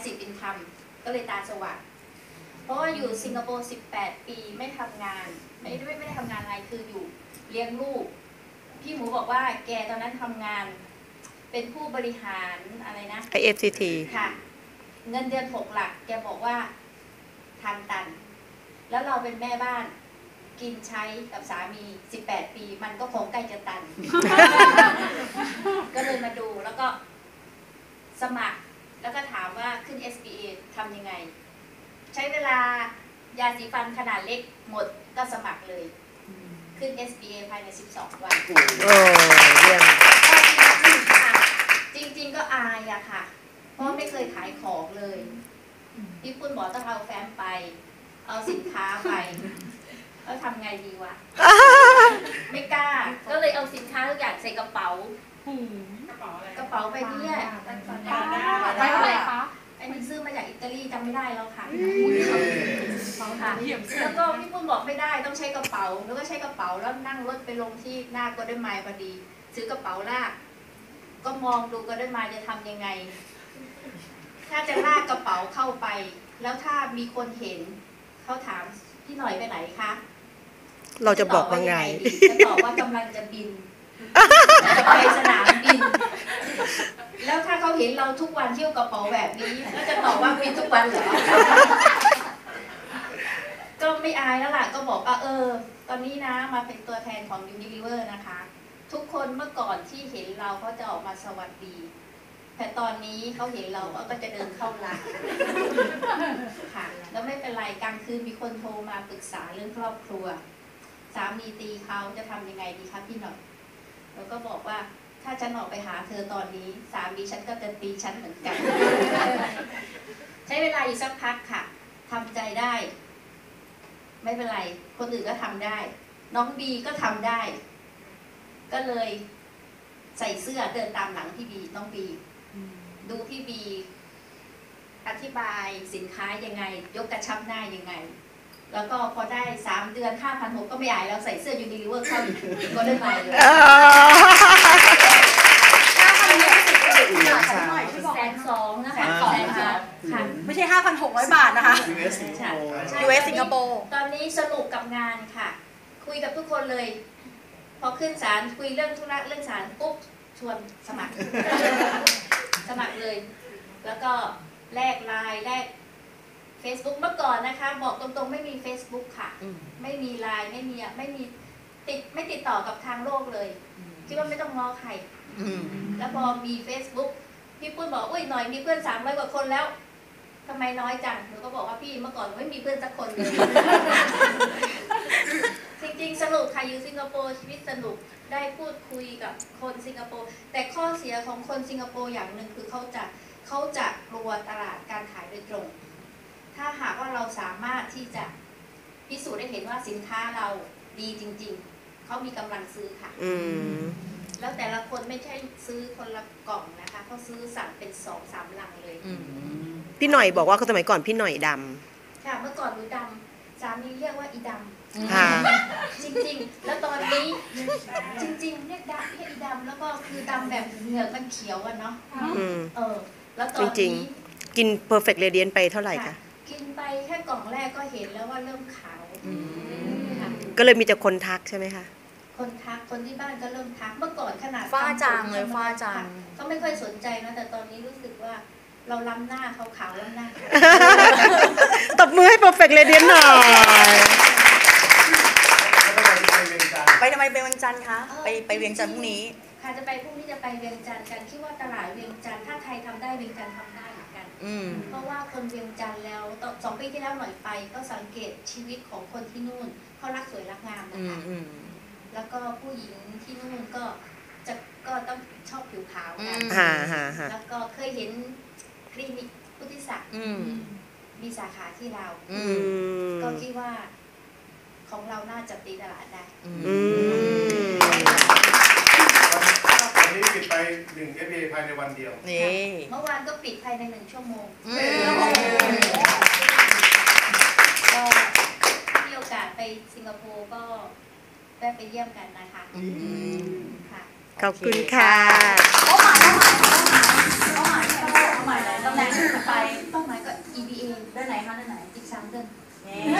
passive income ก็เลยตาสว่างเพราะว่าอยู่สิงคโปร์18ปีไม่ทำงาน ไม่ได้ไม่ได้ทำงานอะไรคืออยู่เลี้ยงลูก พี่หมูบอกว่าแกตอนนั้นทำงาน เป็นผู้บริหารอะไรนะ IFCT ค่ะ เงินเดือนหกหลัก แกบอกว่าทางตัน แล้วเราเป็นแม่บ้านกินใช้กับสามี 18 ปี มันก็คงใกล้จะตัน ก็เลยมาดูแล้วก็สมัคร แล้วก็ถามว่าขึ้น SBA ทำยังไง ใช้เวลายาสีฟันขนาดเล็กหมดก็สมัครเลย ขึ้น SBA ภายใน 12 วันโอ้เยี่ยมก็จริงๆค่ะจริงๆก็อายอะค่ะ เพราะไม่เคยขายของเลยพี่ปุ้นบอกต้องเอาแฟ้มไป เอาสินค้าไปแล้วทำไงดีวะ ไม่กล้า ก็เลยเอาสินค้าทุกอย่างใส่กระเป๋ากระเป๋าอะไรกระเป๋าใบเนี้ย คะอันนี้ซื้อมาจากอิตาลีจำไม่ได้แล้วค่ะค่ะเยี่ยมแล้วก็พี่ปุ้นบอกไม่ได้ต้องใช้กระเป๋า แล้วก็ใช้กระเป๋าแล้วนั่งรถไปลงที่หน้าก็ได้ไมล์พอดี ซื้อกระเป๋าลาก ก็มองดูก็ได้มาจะทำยังไง ถ้าจะลากกระเป๋าเข้าไป แล้วถ้ามีคนเห็นเขาถามพี่หน่อยไปไหนคะเราจะบอกว่าไงจะตอบว่ากำลังจะบินจะไปสนามบินแล้วถ้า เห็นเราทุกวันเที่ยวกระเป๋าแบบนี้แล้วจะตอบว่าบินทุกวันเหรอก็ไม่อายแล้วล่ะก็บอกว่าเออ ตอนนี้นะมาเป็นตัวแทนของ Unilever นะคะ ทุกคนเมื่อก่อนที่เห็นเราเขาจะออกมาสวัสดี แต่ตอนนี้เขาเห็นเราก็จะเดินเข้าร้านค่ะแล้วไม่เป็นไรกลางคืนมีคนโทรมาปรึกษาเรื่องครอบครัว สามีตีเขาจะทำยังไงดีคะพี่หน่อยแล้วก็บอกว่าาฉันออกไปหาเธอตอนนี้ สามีฉันก็จะตีฉันเหมือนกัน ใช้เวลาอีกสักพักค่ะทำใจได้ ไม่เป็นไร คนอื่นก็ทำได้ น้องบีก็ทำได้ ก็เลยใส่เสื้อเดินตามหลังพี่บีน้องบี ดูพี่บี อธิบายสินค้ายังไง ยกกระชับหน้ายังไงแล้วก็พอได้สามเดือนห้าพันหกก็ไม่อายแล้วใส่เสื้อยูนิลิเวอร์เข้าอีกก็ได้ไปเลย แสนสองนะคะแสนสองค่ะ ไม่ใช่ 5,600 บาทนะคะ US สิงคโป ร์ใช่ US สิงคโปร์ ตอนนี้สนุกกับงานค่ะ คุยกับทุกคนเลย พอขึ้นศาลคุยเรื่องธุระเรื่องศาลปุ๊บชวนสมัคร สมัครเลย แล้วก็แลกไลน์แลก Facebook เมื่อก่อนนะคะ บอกตรงๆ ไม่มี Facebook ค่ะ ไม่มีไลน์ไม่มีอะไม่มีติดไม่ติดต่อกับทางโลกเลย คิดว่าไม่ต้องง้อใครแล้วพอมี Facebook พี่ปุ้ยบอกอุ้ยหน่อยมีเพื่อนสามร้อยกว่าคนแล้ว ทำไมน้อยจังหนูก็บอกว่าพี่เมื่อก่อนไม่มีเพื่อนสักคนเลยจริงๆสนุกค่ะอยู่สิงคโปร์ชีวิตสนุกได้พูดคุยกับคนสิงคโปร์แต่ข้อเสียของคนสิงคโปร์อย่างหนึ่งคือเขาจะเขาจะกลัวตลาดการขายโดยตรง ถ้าหากว่าเราสามารถที่จะพิสูจน์ได้เห็นว่าสินค้าเราดีจริง ๆเขามีกำลังซื้อค่ะอืมแล้วแต่ละคนไม่ใช่ซื้อคนละกล่องนะคะเขาซื้อสั่งเป็นสองสามลังเลย พี่หน่อยบอกว่าสมัยก่อนพี่หน่อยดค่ะเมื่อก่อนหนูดำสามีเรียกว่าอีดำค่ะำจริงๆ แล้วตอนนี้จริงๆเรียกดำเรียกอีดำแล้วก็คือดำแบบเหงือกมันเขียวอะเนาะอืม เออ แล้วตอนจรินี้งกิน perfect radiant ไปเท่าไหร่คะ กินไปแค่กล่องแรกก็เห็นแล้วว่าเริ่มขาวค่ะก็เลยมีแต่คนทักใช่ไหมคะ คนทักคนที่บ้านก็เริ่มทักเมื่อก่อนขนาดฝ้าทำผมจางเลยฝ้าจางเขาไม่ค่อยสนใจนะแต่ตอนนี้รู้สึกว่า เราล้ำหน้าเขาขาวล้ำหน้าตบมือให้ perfect radiant หน่อย ไปทำไมไปเวียงจันทร์คะ ไปไปเวียงจันทร์พรุ่งนี้ ค่ะจะไปพรุ่งนี้จะไปเวียงจันทร์กันคิดว่าตลาดเวียงจันทร์ถ้าใครทำได้เวียงจันทร์ทำได้เหมือนกัน อืม เพราะว่าคนเวียงจันทร์แล้วตอนสองปีที่แล้วหน่อยไป ก็สังเกตชีวิตของคนที่นู่นเขารักสวยรักงามนะอืมคะอืม แล้วก็ผู้หญิงที่นู่นก็จะก็ต้องชอบผิวขาวกันอืมฮ่าฮ่าฮ่าแล้วก็เคยเห็น คลินิกพุทธิศักดิ์อืม มีสาขาที่เราวอือืมมก็คิดว่าของเราน่าจะตีตลาดได้ อืม วันนี้ปิดไปหนึ่ง FA ภายในวันเดียว นี่ เมื่อวานก็ปิดภายในหนึ่งชั่วโมง อืม ก็มีโอกาสไปสิงคโปร์ก็แวะไปเยี่ยมกันนะคะ อืม ค่ะ ขอบคุณค่ะเป้าหมายเป้าหมาย เดือนไหนคะ